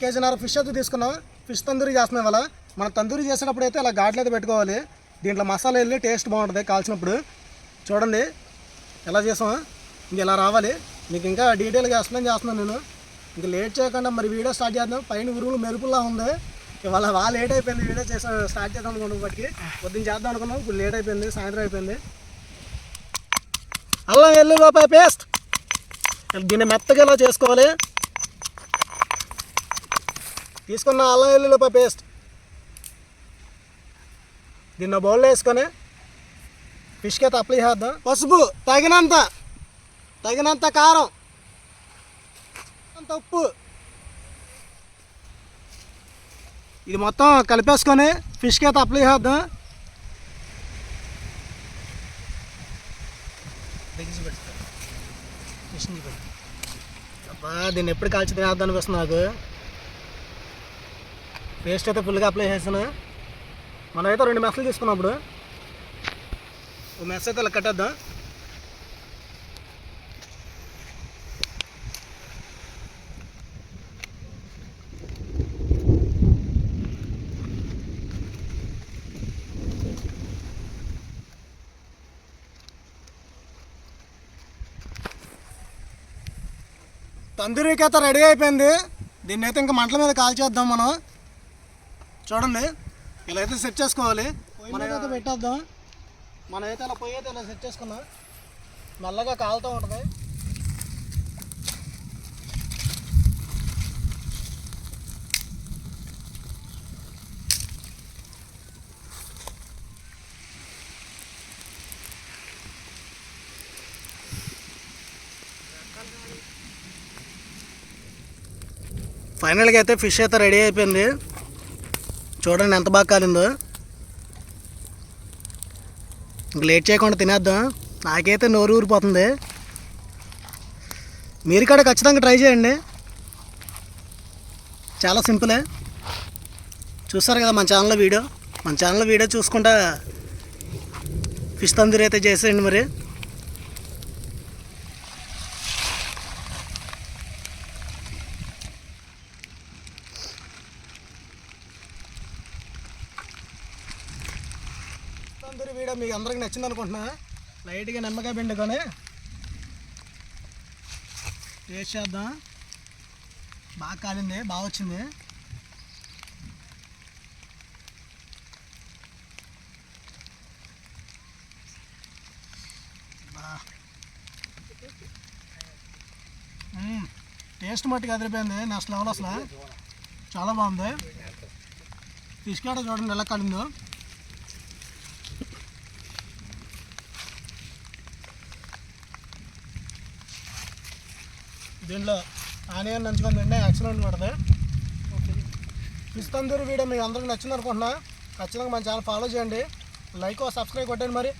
కేజీన్నర fish అయితే తీసుకున్నాం. Fish tandoori చేస్తున్నాం ఇవాళ. మనం తందూరి చేసేటప్పుడు అయితే ఇలా ఘాట్లు అయితే పెట్టుకోవాలి. దీంట్లో మసాలా వెళ్ళి టేస్ట్ బాగుంటుంది కాల్చినప్పుడు. చూడండి ఎలా చేసాం ఇంక ఇలా రావాలి. మీకు ఇంకా డీటెయిల్గా ఎక్స్ప్లెయిన్ చేస్తున్నాను నేను. ఇంక లేట్ చేయకుండా మరి వీడియో స్టార్ట్ చేద్దాం. పైన ఉరువులు మెరుపులా ఉంది. ఇవాళ బాగా లేట్ అయిపోయింది వీడియో చేసా స్టార్ట్ చేద్దాం అనుకున్నాం ఇప్పటికి పొద్దున్న చేద్దాం అనుకున్నాం. ఇప్పుడు లేట్ అయిపోయింది. సాయంత్రం అయిపోయింది. అల్లం వెల్లుల్లిపాయ పేస్ట్ దీన్ని మెత్తగా ఇలా చేసుకోవాలి? తీసుకున్న అల్లం వెల్లుల్లిపాయ పేస్ట్ దీన్ని బౌల్లో వేసుకొని ఫిష్కి అయితే అప్లై చేద్దాం. పసుపు తగినంత తగినంత కారం అంత ఉప్పు. ఇది మొత్తం కలిపేసుకొని ఫిష్కి అయితే అప్లై చేద్దాం. ఫిష్ని అబ్బా దీన్ని ఎప్పుడు కాల్చి తినేద్దాం అనిపిస్తుంది నాకు. పేస్ట్ అయితే ఫుల్గా అప్లై చేసాను. మనం అయితే రెండు మెస్సులు తీసుకున్నప్పుడు ఒక మెస్ అయితే ఇలా కట్టేద్దాం. తందూరికి అయితే రెడీ అయిపోయింది. దీన్ని అయితే ఇంకా మంటల మీద కాల్చేద్దాం మనం. చూడండి ఇలా అయితే సెట్ చేసుకోవాలి. మనం అయితే పెట్టేద్దాం. మనం అయితే ఇలా పొయ్యి అయితే ఇలా సెట్ చేసుకున్నాం. మెల్లగా కాలుతూ ఉంటుంది. ఫైనల్గా అయితే ఫిష్ అయితే రెడీ అయిపోయింది. చూడండి ఎంత బాగా కాలిందో. ఇంక లేట్ చేయకుండా తినేద్దాం. నాకైతే నోరు ఊరిపోతుంది. మీరు కూడా ఖచ్చితంగా ట్రై చేయండి. చాలా సింపులే. చూస్తారు కదా మన ఛానల్లో వీడియో? మన ఛానల్లో వీడియో చూసుకుంటా ఫిష్ తందూరి అయితే చేసేయండి మరి. తందూరి వీడియో మీకు అందరికి నచ్చింది అనుకుంటున్నా. లైట్గా నిమ్మకాయ పిండుకొని టేస్ట్ చేద్దాం. బాగా కాలింది బాగా వచ్చింది. టేస్ట్ మట్టుకు అదిరిపోయింది నెక్స్ట్ లెవెల్ అసలు. చాలా బాగుంది. తీసుకెళ్ళడం చూడండి ఎలా కాలిందో. దీంట్లో ఆనియన్ నంచుకొని తింటే ఎక్సలెంట్ పడుతుంది ఫిష్ తందూరి వీడియో మీకు అందరికి నచ్చింది అనుకుంటున్నా. ఖచ్చితంగా మన ఛానల్ ఫాలో చేయండి. లైక్ సబ్స్క్రైబ్ కొట్టండి మరి.